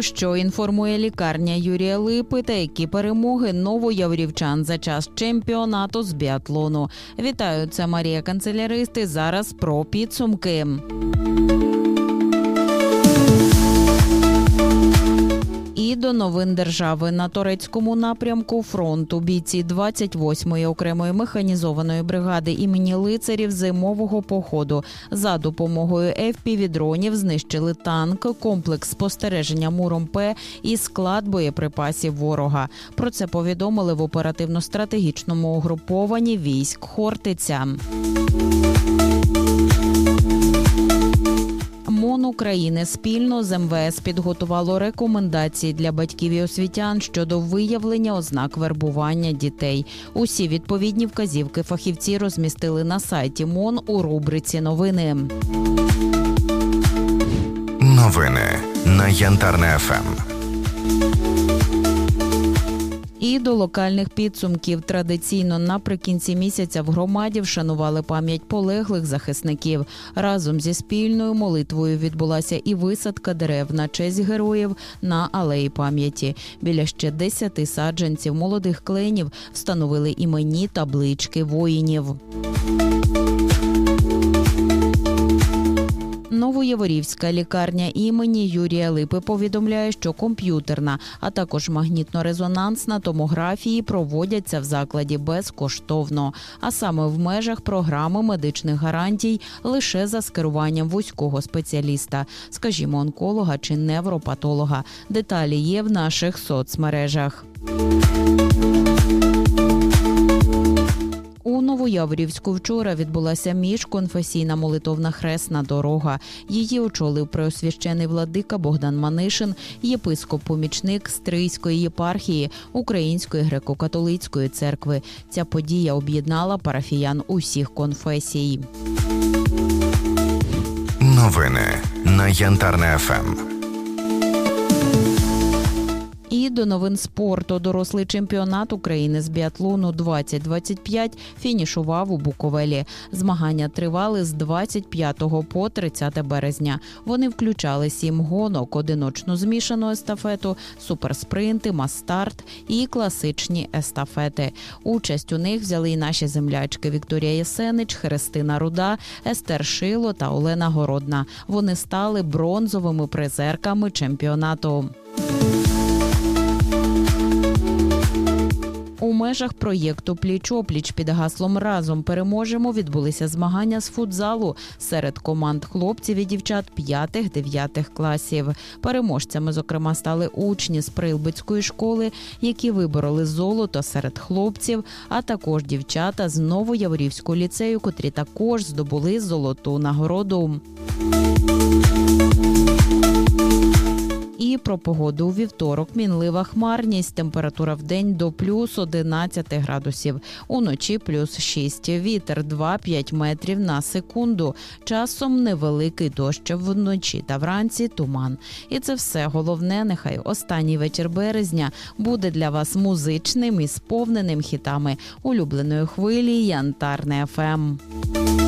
Що інформує лікарня Юрія Липи та які перемоги новояврівчан за час чемпіонату з біатлону. Вітаю, це Марія Канцеляристи. Зараз про підсумки. До новин держави на турецькому напрямку фронту бійці 28-ї окремої механізованої бригади імені лицарів зимового походу за допомогою FPV-дронів знищили танк, комплекс спостереження муром П і склад боєприпасів ворога. Про це повідомили в оперативно-стратегічному угрупованні військ Хортиця. України спільно з МВС підготувало рекомендації для батьків і освітян щодо виявлення ознак вербування дітей. Усі відповідні вказівки фахівці розмістили на сайті МОН у рубриці новини. Новини на Янтарне ФМ. І до локальних підсумків традиційно наприкінці місяця в громаді вшанували пам'ять полеглих захисників. Разом зі спільною молитвою відбулася і висадка дерев на честь героїв на алеї пам'яті. Біля ще десяти саджанців молодих кленів встановили іменні таблички воїнів. Новоєворівська лікарня імені Юрія Липи повідомляє, що комп'ютерна, а також магнітно-резонансна томографії проводяться в закладі безкоштовно, а саме в межах програми медичних гарантій лише за скеруванням вузького спеціаліста, скажімо, онколога чи невропатолога. Деталі є в наших соцмережах. У Новояврівську вчора відбулася міжконфесійна молитовна хресна дорога. Її очолив преосвящений владика Богдан Манишин, єпископ-помічник Стрийської єпархії Української греко-католицької церкви. Ця подія об'єднала парафіян усіх конфесій. Новини на Янтарне ФМ. До новин спорту дорослий чемпіонат України з біатлону 2025 фінішував у Буковелі. Змагання тривали з 25 по 30 березня. Вони включали сім гонок, одиночну змішану естафету, суперспринти, мастарт і класичні естафети. Участь у них взяли і наші землячки Вікторія Єсенич, Христина Руда, Естер Шило та Олена Городна. Вони стали бронзовими призерками чемпіонату. Межах проєкту Пліч-опліч під гаслом Разом переможемо відбулися змагання з футзалу серед команд хлопців і дівчат 5-9 класів. Переможцями, зокрема, стали учні з Прилбицької школи, які вибороли золото серед хлопців, а також дівчата з Новояворівського ліцею, котрі також здобули золоту нагороду. І про погоду у вівторок мінлива хмарність. Температура в день до плюс 11 градусів. Уночі плюс 6. Вітер 2-5 метрів на секунду. Часом невеликий дощ вночі та вранці туман. І це все головне. Нехай останній вечір березня буде для вас музичним і сповненим хітами улюбленої хвилі Янтарне Ем». ФМ.